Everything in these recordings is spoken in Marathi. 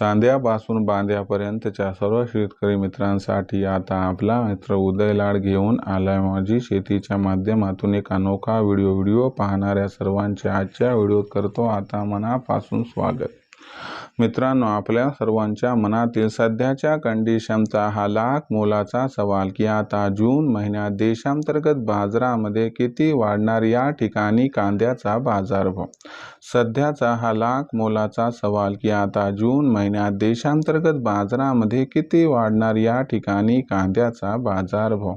तांद्यापासून बांद्यापर्यंतच्या सर्व शेतकरी मित्रांसाठी आता आपला मित्र उदय लाड घेऊन आलाय. माझी शेतीच्या माध्यमातून एक अनोखा व्हिडिओ व्हिडिओ पाहणाऱ्या सर्वांचे आजच्या व्हिडिओत करतो आता मनापासून स्वागत. मित्रांनो आपल्या सर्वांच्या मनातील सध्याच्या कंडिशनचा हा लाख मोलाचा सवाल की आता जून महिन्यात देशांतर्गत बाजारामध्ये किती वाढणार या ठिकाणी कांद्याचा बाजारभाव? सध्याचा हा लाख मोलाचा सवाल की आता जून महिन्यात देशांतर्गत बाजारामध्ये किती वाढणार या ठिकाणी कांद्याचा बाजारभाव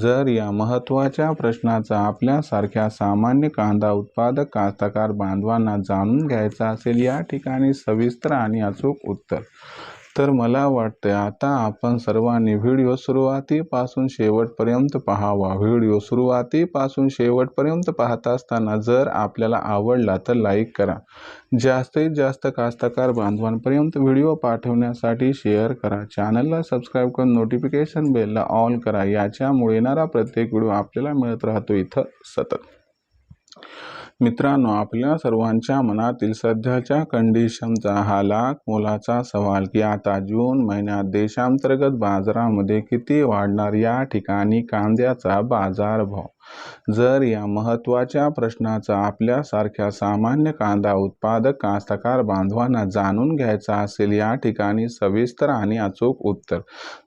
जर या महत्त्वाच्या प्रश्नाचा आपल्यासारख्या सामान्य कांदा उत्पादक कास्तकार बांधवांना जाणून घ्यायचा असेल या ठिकाणी सविस्तर आणि अचूक उत्तर. तर मला वाटतं आता आपण सर्वांनी व्हिडिओ सुरुवातीपासून शेवटपर्यंत पाहावा. व्हिडिओ सुरुवातीपासून शेवटपर्यंत पाहत असताना जर आपल्याला आवडला तर लाईक करा. जास्तीत जास्त कास्तकार बांधवांपर्यंत व्हिडिओ पाठवण्यासाठी शेअर करा. चॅनलला सबस्क्राईब करून नोटिफिकेशन बेलला ऑन करा. याच्यामुळे येणारा प्रत्येक व्हिडिओ आपल्याला मिळत राहतो. इथं सतत. मित्रांनो आपल्या सर्वांच्या मनातील सध्याच्या कंडिशनचा हा लाख मोलाचा सवाल की आता जून महिन्यात देशांतर्गत बाजारामध्ये किती वाढणार या ठिकाणी कांद्याचा बाजारभाव? जर या महत्त्वाच्या प्रश्नाचा आपल्यासारख्या सामान्य कांदा उत्पादक कास्तकार बांधवांना जाणून घ्यायचा असेल या ठिकाणी सविस्तर आणि अचूक उत्तर.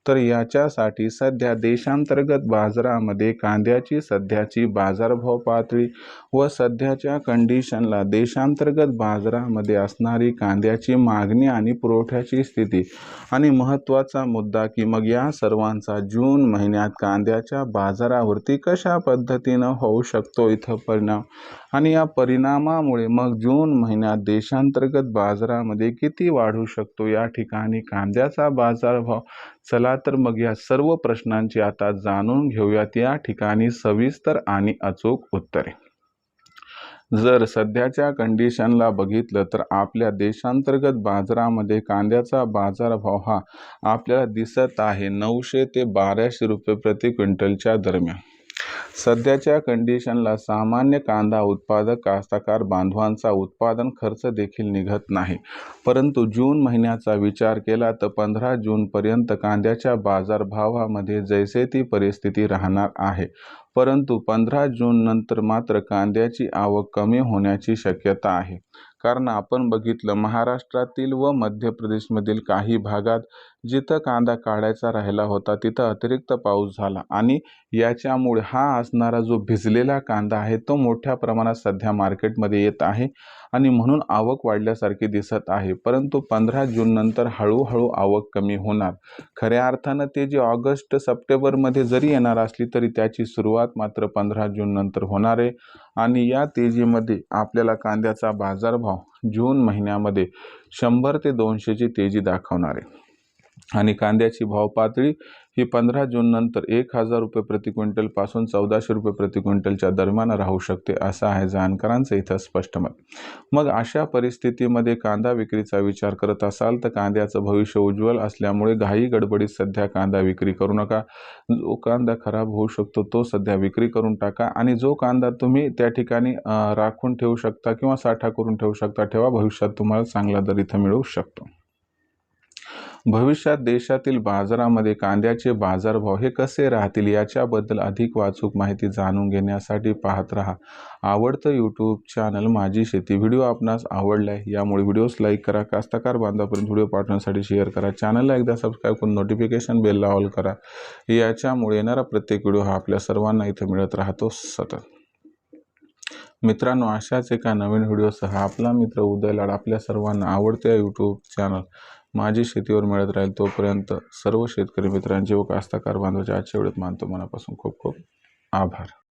तर याच्यासाठी सध्या देशांतर्गत बाजारामध्ये कांद्याची सध्याची बाजारभाव पातळी व सध्याच्या कंडिशनला देशांतर्गत बाजारामध्ये असणारी कांद्याची मागणी आणि पुरवठ्याची स्थिती आणि महत्त्वाचा मुद्दा की मग या सर्वांचा जून महिन्यात कांद्याच्या बाजारावरती कशा पद्धतीनं होऊ शकतो इथं परिणाम. आणि या परिणामामुळे मग जून महिन्यात देशांतर्गत बाजारामध्ये किती वाढू शकतो? या ठिकाणी कांद्याचा बाजारभाव चला तर मग या सर्व प्रश्नांची आता जाणून घेऊयात. या ठिकाणी सविस्तर आणि अचूक उत्तरे. जर सध्याच्या कंडिशनला बघितलं तर आपल्या देशांतर्गत बाजारामध्ये कांद्याचा बाजारभाव हा आपल्याला दिसत आहे नऊशे ते बाराशे रुपये प्रति क्विंटलच्या दरम्यान. सध्याच्या कंडिशनला सामान्य कांदा उत्पादक कास्तकार बांधवांचा उत्पादन खर्च देखील निघत नाही. परंतु जून महिन्याचा विचार केला तर पंधरा जूनपर्यंत कांद्याच्या बाजारभावामध्ये जैसे ती परिस्थिती राहणार आहे. परंतु पंधरा जून नंतर मात्र कांद्याची आवक कमी होण्याची शक्यता आहे. कारण आपण बघितलं महाराष्ट्रातील व मध्य प्रदेशमधील काही भागात जिथं कांदा काढायचा राहिला होता तिथं अतिरिक्त पाऊस झाला. आणि याच्यामुळे हा असणारा जो भिजलेला कांदा आहे तो मोठ्या प्रमाणात सध्या मार्केटमध्ये येत आहे आणि म्हणून आवक वाढल्यासारखी दिसत आहे. परंतु पंधरा जूननंतर हळूहळू आवक कमी होणार. खऱ्या अर्थानं ते जे ऑगस्ट सप्टेंबरमध्ये जरी येणार असली तरी त्याची सुरुवात मात्र पंधरा जूननंतर होणार आहे. आणि या तेजीमध्ये आपल्याला कांद्याचा बाजारभाव जून महिन्यामध्ये शंभर ते दोनशेची तेजी दाखवणार आहे. आणि कांद्याची भाव पातळी ही पंधरा जूननंतर एक हजार रुपये प्रति क्विंटलपासून चौदाशे रुपये प्रति क्विंटलच्या दरम्यान राहू शकते असं आहे जाणकारांचं इथं स्पष्ट मत. मग अशा परिस्थितीमध्ये कांदा विक्रीचा विचार करत असाल तर कांद्याचं भविष्य उज्ज्वल असल्यामुळे घाई गडबडीत सध्या कांदा विक्री करू नका. जो कांदा खराब होऊ शकतो तो सध्या विक्री करून टाका आणि जो कांदा तुम्ही त्या ठिकाणी राखून ठेवू शकता किंवा साठा करून ठेवू शकता ठेवा. भविष्यात तुम्हाला चांगला दर इथं मिळू शकतो. भविष्यात देशातील बाजारामध्ये कांद्याचे बाजारभाव हे कसे राहतील याच्याबद्दल अधिक वाचूक माहिती जाणून घेण्यासाठी पाहत राहा. आवडतं यूट्यूब चॅनल माझी शेती. व्हिडिओ आपणास आवडला आहे यामुळे व्हिडिओज लाईक करा कास्तकार बांधापर्यंत व्हिडिओ पाठवण्यासाठी शेअर करा. चॅनलला एकदा सबस्क्राईब करून नोटिफिकेशन बेलला ऑल करा. याच्यामुळे येणारा प्रत्येक व्हिडिओ हा आपल्या सर्वांना इथं मिळत राहतो सतत. मित्रांनो अशाच एका नवीन व्हिडिओसह आपला मित्र उदय लाड आपल्या सर्वांना आवडत्या यूट्यूब चॅनल माझी शेतीवर मिळत राहील तोपर्यंत सर्व शेतकरी मित्रांचे व कास्तकार बांधवांचे आजच्या वेळेत मानतो मनापासून खूप खूप आभार.